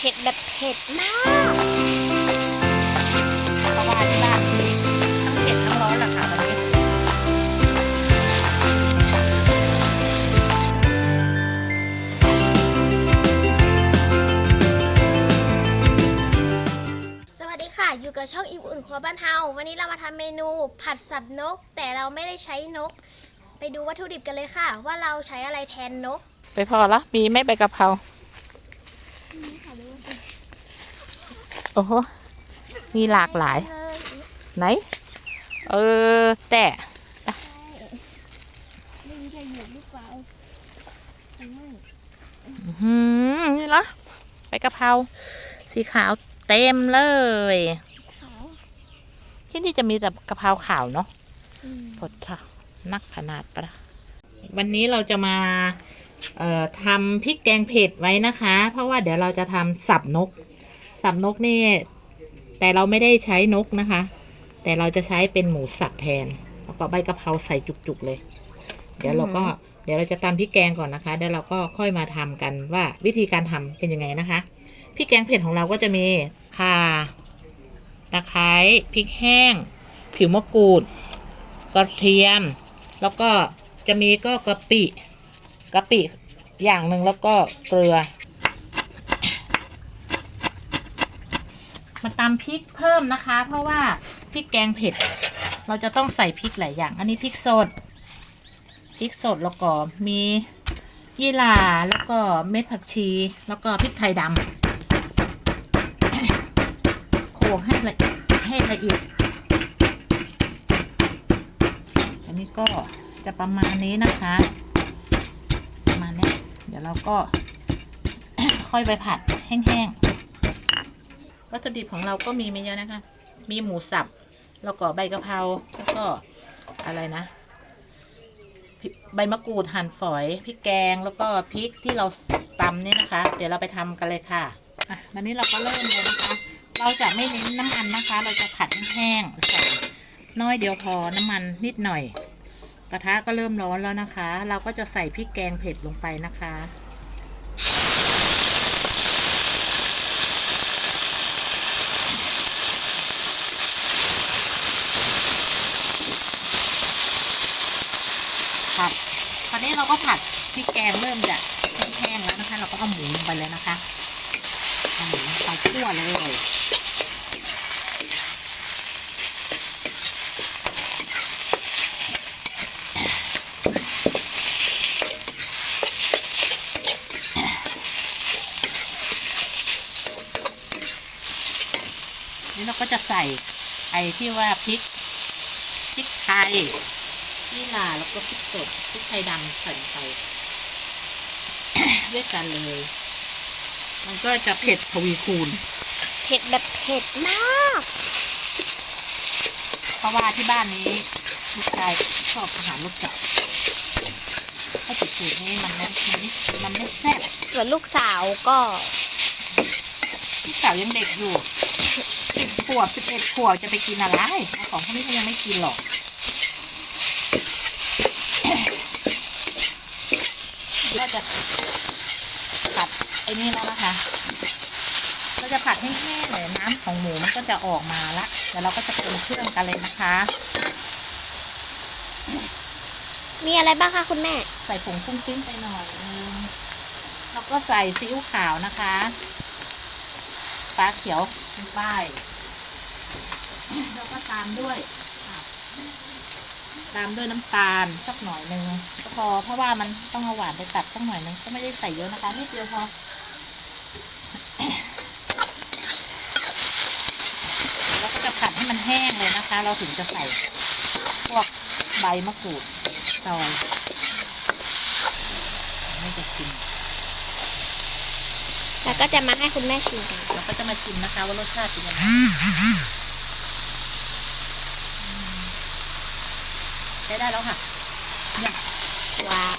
เผ็ดแบบเผ็ดมากเพราะว่าที่บ้านมีทั้งเผ็ดทั้งร้อนแหละค่ะวันนี้สวัสดีค่ะ อยู่กับช่องอิ่มอุ่นครัวบ้านเฮา วันนี้เรามาทำเมนูผัดสับนก แต่เราไม่ได้ใช้นก ไปดูวัตถุดิบกันเลยค่ะ ว่าเราใช้อะไรแทนนก ไปพอละมีไหม่ใบกะเพรา โอ้โห มีหลากหลาย ไหน เออ แต่ไม่มีใครอยู่หรือเปล่าอื้อหือนี่เหรอใบกะเพราสีขาวเต็มเลยขาวที่นี่จะมีแต่กะเพราขาวเนาะอืมพดชะนักขนาดปะนะวันนี้เราจะมาเอ่อ ทำพริกแกงเผ็ดไว้นะคะ เพราะว่าเดี๋ยวเราจะทำสับนก สับนกนี่ แต่เราไม่ได้ใช้นกนะคะ แต่เราจะใช้เป็นหมูสับแทนแล้วก็ใบกะเพราใส่จุกๆเลย เดี๋ยวเราก็เดี๋ยวเราจะตำพริกแกงก่อนนะคะเดี๋ยวเราก็ค่อยมาทำกันว่าวิธีการทำเป็นยังไงนะคะพริกแกงเผ็ดของเราก็จะมีข่าตะไคร้พริกแห้ง ผิวมะกรูดกระเทียม แล้วก็จะมีก็กะปิ กะปิอย่างหนึ่งแล้วก็เกลือ มาตำพริกเพิ่มนะคะ เพราะว่าพริกแกงเผ็ด เราจะต้องใส่พริกหลายอย่าง อันนี้พริกสดพริกสดแล้วก็มียี่หร่าแล้วก็เม็ดผักชี แล้วก็พริกไทยดำโขกให้ละให้ละเอียดอันนี้ก็จะประมาณนี้นะคะ ดี๋ยวเราก็ ค่อยไปผัดแห้งๆ วัตถุดิบของเราก็มีไม่เยอะนะคะ มีหมูสับ แล้วก็ใบกะเพราแล้วก็อะไรนะ ใบมะกรูดหั่นฝอยพริกแกงแล้วก็พริกที่เราตำเนี่ยนะคะ เดี๋ยวเราไปทำกันเลยค่ะอะตอนนี้เราก็เริ่มเลยนะคะ เราจะไม่เน้นน้ำมันนะคะ เราจะผัดแห้งๆใส่น้อยเดียวพอน้ำมันนิดหน่อย กระทะก็เริ่มร้อนแล้วนะคะ เราก็จะใส่พริกแกงเผ็ดลงไปนะคะผัดตอนนี้เราก็ผัดพริกแกงเริ่มจะแห้งแล้วนะคะ เราก็เอาหมูลงไปเลยนะคะเอาหมูลงไปคั่วเลยนี่เรา ก็จะใส่ไอ้ที่ว่าพริกพริกไทยนี่ลาแล้วก็พริกสดพริกไทยดำใส่ลงไปด้วยกันเลย มันก็จะเผ็ดทวีคูณ เผ็ดแบบเผ็ดมาก เพราะว่าที่บ้านนี้ลูกชายชอบอาหารรสจัดถ้าจืดๆนี่มันไม่มันไม่มันไม่แซ่บส่วนลูกสาวก็ พี่สาวยังเด็กอยู่ สิบขวบสิบเอ็ดขวบจะไปกินอะไร ของพวกนี้เขายังไม่กินหรอกก็จะผัดไอ้นี่แล้วนะคะ เราจะผัดให้แห้งเลยน้ำของหมูมันก็จะออกมาละเดี๋ยวเราก็จะปรุงเครื่องกันเลยนะคะ มีอะไรบ้างคะคุณแม่ ใส่ผงฟุ้งฟิ้งไปหน่อยนึงแล้วก็ใส่ซีอิ๊วขาวนะคะปลาเขียว เป็นป้ายแล้วก็ตามด้วย ตามด้วยน้ำตาลสักหน่อยหนึ่งก็พอเพราะว่ามันต้องเอาหวานไปตัดสักหน่อยหนึ่งก็ไม่ได้ใส่เยอะนะคะนิดเดียวพอแล้วก็จะผัดให้มันแห้งเลยนะคะ เราถึงจะใส่พวกใบมะกรูดซอยไม่จะชิมแล้ว ก็จะมาให้คุณแม่ชิมกันเราก็จะมาชิมนะคะว่ารสชาติเป็นยังไงใช้ได้แล้วค่ะเนี่ยว้าว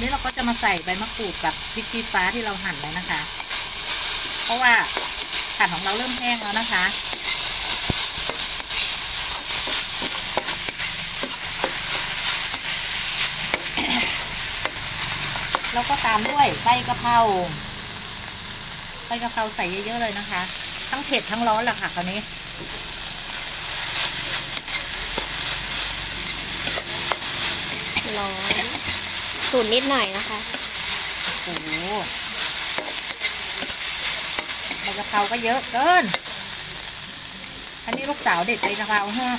นี่เราก็จะมาใส่ใบมะกรูดกับพริกชี้ฟ้าที่เราหั่นแล้วนะคะ เพราะว่าผัดของเราเริ่มแห้งแล้วนะคะ แล้วก็ตามด้วยใบกะเพราใบกะเพราใส่เยอะๆเลยนะคะ ทั้งเผ็ดทั้งร้อนแหละค่ะคราวนี้ร้อนสูตรนิดหน่อยนะคะโอ้โหใบกะเพราก็เยอะเกินอันนี้ลูกสาวเด็ดใบกะเพราฮะ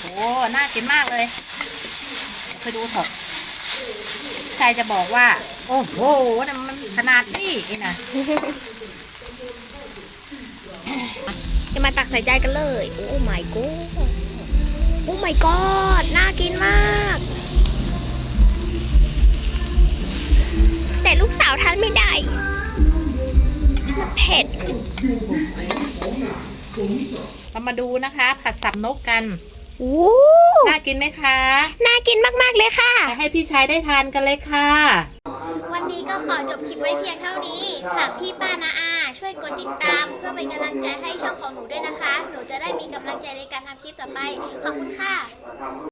โอ้โหน่ากินมากเลย ไปดูเถอะ ชายจะบอกว่า โอ้โหนี่มันขนาดนี้นี่นะจะมาตักใส่ใจกันเลย โอ้ my god โอ้ my god น่ากินมาก แต่ลูกสาวทานไม่ได้เผ็ดเรามาดูนะคะ ผัดสับนกกัน โอ้น่ากินไหมคะ น่ากินมากๆเลยค่ะไปให้พี่ชายได้ทานกันเลยค่ะ วันนี้ก็ขอจบคลิปไว้เพียงเท่านี้ฝากพี่ป้านาอา ช่วยกดติดตาม เพื่อเป็นกำลังใจให้ช่องของหนูด้วยนะคะ หนูจะได้มีกำลังใจในการทำคลิปต่อไป ขอบคุณค่ะ